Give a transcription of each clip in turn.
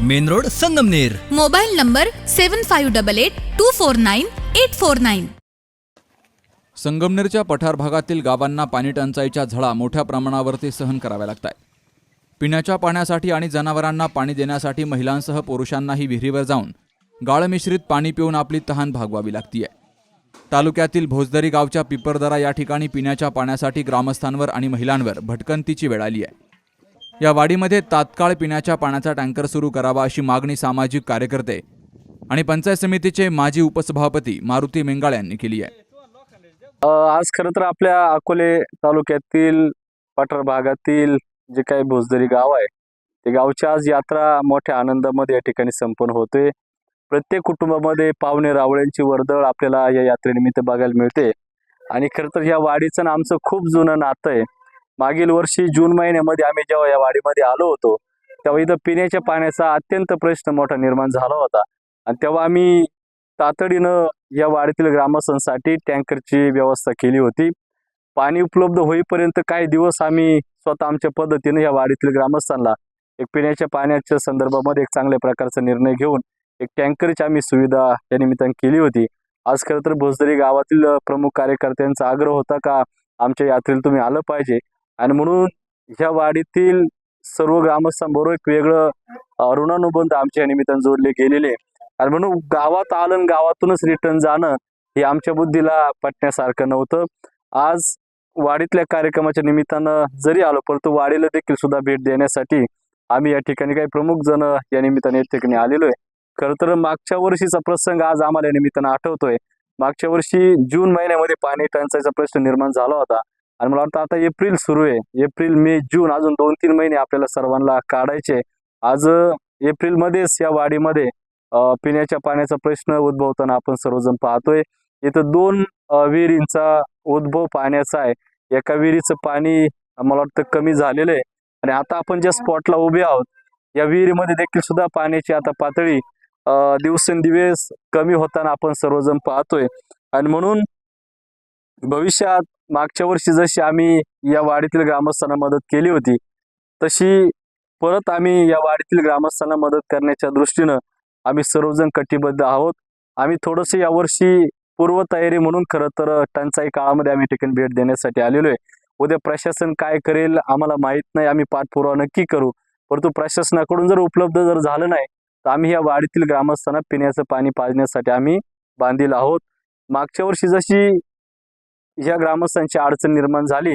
Main road Sangamner. Mobile number seven five double eight two four nine eight four nine संगमनेरच्या पठार भागातील गावांना पाणी टंचाईच्या झळा मोठ्या प्रमाणावरती सहन कराव्या लागत आहे पिण्याच्या पाण्यासाठी आणि जनावरांना पाणी देण्यासाठी महिलांसह पुरुषांनाही विहिरीवर जाऊन गाळ मिश्रित पाणी पिऊन आपली तहान भागवावी लागतीये. तालुक्यातील भोजदरी गावच्या पिपरदरा या ठिकाणी पिण्याच्या पाण्यासाठी ग्रामस्थांवर आणि महिलांवर भटकंतीची वेळ आली आहे या वाडीमध्ये तात्काळ पिण्याच्या पाण्याचा टँकर सुरू करावा अशी मागणी सामाजिक कार्यकर्ते आणि पंचायत समितीचे माजी उपसभापती मारुती मेंगाळ यांनी केली आहे. आज खरं तर आपल्या अकोले तालुक्यातील पठार भागातील जे काही भोजदरी गाव आहे ते गावची आज यात्रा मोठ्या आनंदामध्ये या ठिकाणी संपन्न होते प्रत्येक कुटुंबामध्ये पाहुणे रावळ्यांची वर्दळ आपल्याला या यात्रेनिमित्त बघायला मिळते. आणि खरं तर या वाडीचं आणि आमचं खूप जुनं नातं आहे. मागील वर्षी जून महिन्यामध्ये आम्ही जेव्हा या वाडीमध्ये आलो होतो तेव्हा इथं पिण्याच्या पाण्याचा अत्यंत प्रश्न मोठा निर्माण झाला होता. आणि तेव्हा आम्ही तातडीनं या वाडीतील ग्रामस्थांसाठी टँकरची व्यवस्था केली होती. पाणी उपलब्ध होईपर्यंत काही दिवस आम्ही स्वतः आमच्या पद्धतीने या वाडीतील ग्रामस्थांना एक पिण्याच्या पाण्याच्या संदर्भामध्ये एक चांगल्या प्रकारचा निर्णय घेऊन एक टँकरची आम्ही सुविधा या निमित्तानं केली होती. आज खरं तर भोसदरी गावातील प्रमुख कार्यकर्त्यांचा आग्रह होता का आमच्या यात्रेला तुम्ही आलं पाहिजे. आणि म्हणून ह्या वाडीतील सर्व ग्रामस्थांबरोबर एक वेगळं ऋणानुबंध आमच्या निमित्तानं जोडले गेलेले आणि म्हणून गावात आलं आणि गावातूनच रिटर्न जाणं हे आमच्या बुद्धीला पटण्यासारखं नव्हतं. आज वाडीतल्या कार्यक्रमाच्या निमित्तानं जरी आलो परंतु वाडीला देखील सुद्धा भेट देण्यासाठी आम्ही या ठिकाणी काही प्रमुख जण या निमित्ताने या ठिकाणी आलेलो आहे. खरं तर मागच्या वर्षीचा प्रसंग आज आम्हाला या निमित्तानं आठवतोय. मागच्या वर्षी जून महिन्यामध्ये पाणी टंचाईचा प्रश्न निर्माण झाला होता. आणि मला वाटतं आता एप्रिल सुरू आहे. एप्रिल मे जून अजून दोन तीन महिने आपल्याला सर्वांना काढायचे आज एप्रिल मध्येच या वाडीमध्ये पिण्याच्या पाण्याचा प्रश्न उद्भवताना आपण सर्वजण पाहतोय. इथं दोन विहिरींचा उद्भव पाण्याचा आहे. एका विहिरीचं पाणी मला वाटतं कमी झालेलं आहे. आणि आता आपण ज्या स्पॉटला उभे आहोत या विहिरीमध्ये देखील सुद्धा पाण्याची आता पातळी दिवसेंदिवस कमी होताना आपण सर्वजण पाहतोय. आणि म्हणून भविष्यात मागच्या वर्षी जशी आम्ही या वाडीतील ग्रामस्थांना मदत केली होती तशी परत आम्ही या वाडीतील ग्रामस्थांना मदत करण्याच्या दृष्टीनं आम्ही सर्वजण कटिबद्ध आहोत. आम्ही थोडंसं यावर्षी पूर्वतयारी म्हणून खरं तर टंचाई काळामध्ये आम्ही ठिकाणी भेट देण्यासाठी आलेलो आहे. उद्या प्रशासन काय करेल आम्हाला माहीत नाही आम्ही पाठपुरावा नक्की करू. परंतु प्रशासनाकडून जर उपलब्ध जर झालं नाही तर आम्ही या वाडीतील ग्रामस्थांना पिण्याचं पाणी पाजण्यासाठी आम्ही बांधील आहोत. मागच्या वर्षी जशी ह्या ग्रामस्थांची अडचण निर्माण झाली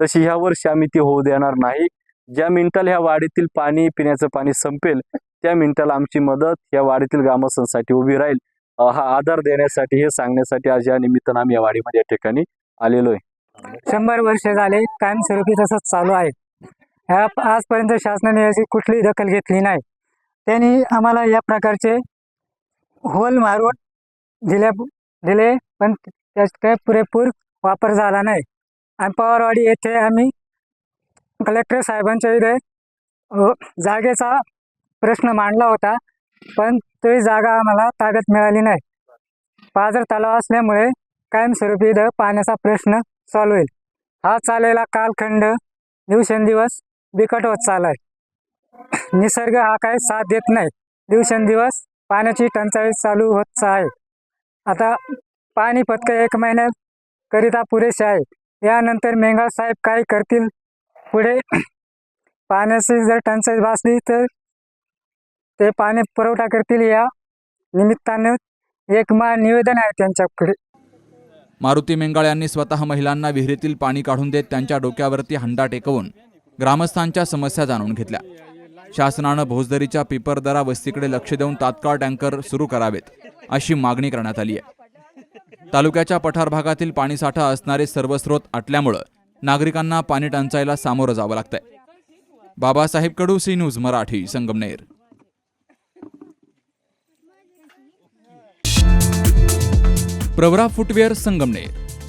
तशी ह्या वर्षी आम्ही ती होऊ देणार नाही. ज्या मिनिटाला ह्या वाडीतील पाणी पिण्याचं पाणी संपेल त्या मिनिटाला आमची मदत या वाडीतील ग्रामस्थांसाठी उभी राहील. हा आधार देण्यासाठी हे सांगण्यासाठी आज या निमित्तानं आम्ही या वाडीमध्ये या ठिकाणी आलेलो आहे. शंभर वर्ष झाले कायमस्वरूपी तसंच चालू आहे. ह्या आजपर्यंत शासनाने याची कुठलीही दखल घेतली नाही. त्यांनी आम्हाला या प्रकारचे होल मारून दिल्या दिले पण त्या काय पुरेपूर वापर झाला नाही. आणि पवारवाडी येथे आम्ही कलेक्टर साहेबांच्या इथे जागेचा प्रश्न मांडला होता पण ती जागा आम्हाला ताब्यात मिळाली नाही. पाजर तलाव असल्यामुळे कायमस्वरूपी इथं पाण्याचा प्रश्न चालू होईल हा चाललेला कालखंड दिवसेंदिवस बिकट होत चाललाय. निसर्ग हा काय साथ देत नाही. दिवसेंदिवस पाण्याची टंचाई चालू होत आहे. आता पाणी फक्त एक महिन्यात करिता पुरेसे आहे यानंतर मेंगाळ साहेब काय करतील? पुढे पाण्याची जर टंचाई भासली तर ते पाणी पुरवठा करतील या निमित्ताने एक मा निवेदन आहे त्यांच्याकडे. मारुती मेंगाळ यांनी स्वतः महिलांना विहिरीतील पाणी काढून देत त्यांच्या डोक्यावरती हंडा टेकवून ग्रामस्थांच्या समस्या जाणून घेतल्या. शासनानं भोजदरीच्या पिपरदरा वस्तीकडे लक्ष देऊन तात्काळ टँकर सुरू करावेत अशी मागणी करण्यात आली आहे. तालुक्याच्या पठार भागातील पाणीसाठा असणारे सर्व स्रोत आटल्यामुळं नागरिकांना पाणी टंचाईला सामोरं जावं लागतंय. Babasaheb Kadu C news Marathi Sangamner. Pravara footwear Sangamner.